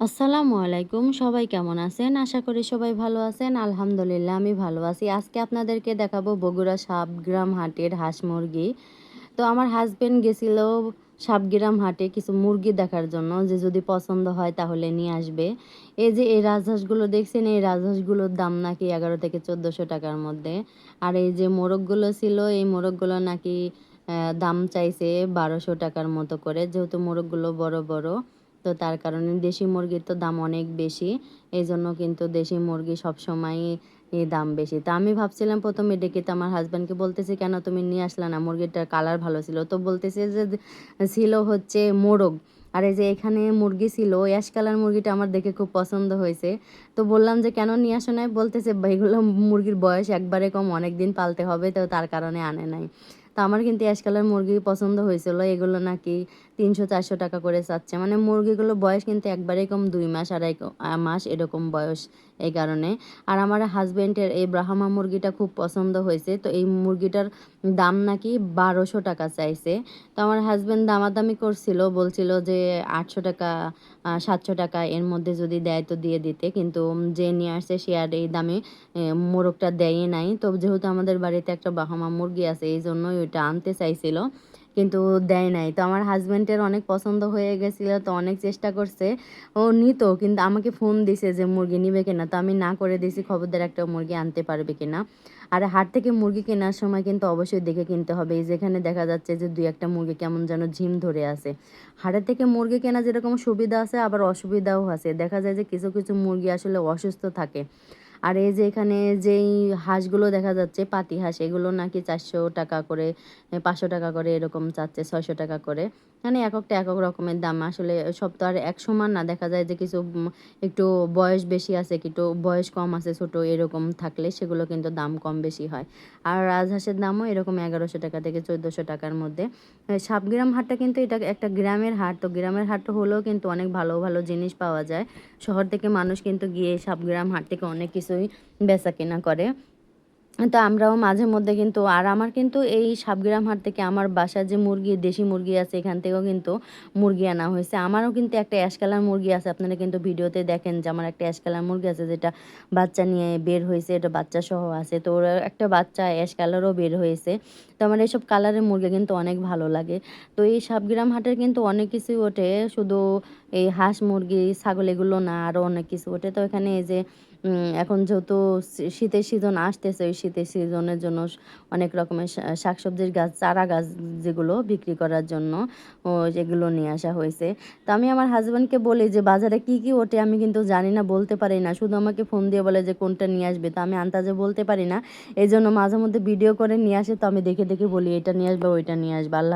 আসসালামু আলাইকুম, সবাই কেমন আছেন? আশা করি সবাই ভালো আছেন। আলহামদুলিল্লাহ, আমি ভালো আছি। আজকে আপনাদেরকে দেখাবো বগুড়া সাবগ্রাম হাটের হাঁস মুরগি। তো আমার হাজব্যান্ড গেছিল সাবগ্রাম হাটে কিছু মুরগি দেখার জন্য। যে যদি পছন্দ হয় তাহলে নিয়ে আসবে। এই যে এই রাজহাঁসগুলো দেখছেন, এই রাজহাঁসগুলোর দাম নাকি এগারো থেকে চোদ্দোশো টাকার মধ্যে। আর এই যে মোরগগুলো ছিল, এই মোরগগুলো নাকি দাম চাইছে বারোশো টাকার মতো করে। যেহেতু মোরগগুলো বড় বড় তো তার কারণে দেশি মুরগির তো দাম অনেক বেশি। এই জন্য কিন্তু দেশি মুরগি সবসময়ই এই দাম বেশি। তা আমি ভাবছিলাম প্রথমে ডেকে তো আমার হাজব্যান্ডকে বলতেছি, কেন তুমি নিয়ে আসলে না? মুরগিটার কালার ভালো ছিল। তো বলতেছে যে, ছিল হচ্ছে মোরগ। আর এই যে এখানে মুরগি ছিল অ্যাশ কালার মুরগিটা আমার দেখে খুব পছন্দ হয়েছে। তো বললাম যে, কেন নিয়ে আসো নাই? বলতেছে এগুলো মুরগির বয়স একবারে কম অনেক দিন পালতে হবে, তো তার কারণে আনে নাই। তো আমার কিন্তু অ্যাশ কালার মুরগি পছন্দ হয়েছিল। এগুলো নাকি তিনশো, চারশো টাকা করে চাচ্ছে। মানে মুরগিগুলো বয়স কিন্তু একবারেই কম দুই মাস, আড়াই মাস এরকম বয়স। এই কারণে। আর আমার হাজব্যান্ডের এই ব্রাহ্মা মুরগিটা খুব পছন্দ হয়েছে, তো এই মুরগিটার দাম নাকি বারোশো টাকা চাইছে। তো আমার হাজব্যান্ড দামাদামি করছিল, বলছিল যে আটশো টাকা সাতশো টাকা এর মধ্যে যদি দেয় তো দিয়ে দিতে, কিন্তু যে নিয়ে আসছে সে আর এই দামে মোরগটা দেয়ই নাই। তো যেহেতু আমাদের বাড়িতে একটা বাহামা মুরগি আছে, এই জন্যই ওইটা আনতে চাইছিল। কিন্তু দেয় নাই। তো আমার হাজব্যান্ডের অনেক পছন্দ হয়ে গেছিল, তো অনেক চেষ্টা করছে। ও নিত, কিন্তু আমাকে ফোন দিছে যে, মুরগি নিবে কিনা? তো আমি না করে দিয়েছি, খবরদার একটা মুরগি আনতে পারবে কিনা। আর হাট থেকে মুরগি কেনার সময় কিন্তু অবশ্যই দেখে কিনতে হবে। এই যেখানে দেখা যাচ্ছে যে, দুই একটা মুরগি কেমন যেন ঝিম ধরে আছে। হাটের থেকে মুরগি কেনা যেরকম সুবিধা আছে, আবার অসুবিধাও আছে। দেখা যায় যে, কিছু কিছু মুরগি আসলে অসুস্থ থাকে। আর এই যে এখানে যেই হাঁসগুলো দেখা যাচ্ছে, পাতি হাঁস, এগুলো নাকি চারশো টাকা করে, পাঁচশো টাকা করে এরকম চাচ্ছে ছয়শো টাকা করে। মানে এক একটা এক এক রকমের দাম। আসলে সব তো আর এক সমান না। দেখা যায় যে কিছু একটু বয়স বেশি আছে, একটু বয়স কম আছে, ছোট এরকম থাকলে সেগুলো কিন্তু দাম কম বেশি হয়। আর রাজহাঁসের দামও এরকম এগারোশো টাকা থেকে চোদ্দোশো টাকার মধ্যে। সাবগ্রাম হাটটা কিন্তু এটা একটা গ্রামের হাট। তো গ্রামের হাট হলেও কিন্তু অনেক ভালো ভালো জিনিস পাওয়া যায়। শহর থেকে মানুষ কিন্তু গিয়ে সাবগ্রাম হাট থেকে অনেক কিছুই বেচা কেনা করে। তো আমরাও মাঝে মধ্যে কিন্তু, আর আমার কিন্তু এই সাবগ্রাম হাট থেকে আমার বাসার যে মুরগি, দেশি মুরগি আছে, এখান থেকেও কিন্তু মুরগি আনা হয়েছে। আমারও কিন্তু একটা অ্যাশকালার মুরগি আছে, আপনারা কিন্তু ভিডিওতে দেখেন যে আমার একটা অ্যাশকালার মুরগি আছে, যেটা বাচ্চা নিয়ে বের হয়েছে, এটা বাচ্চা সহ আছে। তো ওর একটা বাচ্চা অ্যাশ কালারও বের হয়েছে। তো আমার এইসব কালারের মুরগি কিন্তু অনেক ভালো লাগে। তো এই সাবগ্রাম হাটের কিন্তু অনেক কিছুই ওঠে, শুধু এই হাঁস মুরগি, ছাগল এগুলো না, আরও অনেক কিছু ওঠে। তো এখানে এই যে এখন যেহেতু শীতের সিজন আসতেছে, ওই শীতের সিজনের জন্য অনেক রকমের শাকসবজির গাছ, চারা গাছ যেগুলো বিক্রি করার জন্য, ও যেগুলো নিয়ে আসা হয়েছে। তো আমি আমার হাজব্যান্ডকে বলি যে, বাজারে কি কি ওঠে আমি কিন্তু জানি না, বলতে পারি না। শুধু আমাকে ফোন দিয়ে বলে যে, কোনটা নিয়ে আসবে। তো আমি আন্দাজে বলতে পারি না। এই জন্য মাঝে মধ্যে ভিডিও করে নিয়ে আসে, তো আমি দেখে দেখে বলি, এটা নিয়ে আসবে, ওইটা নিয়ে আসবে। আল্লাহ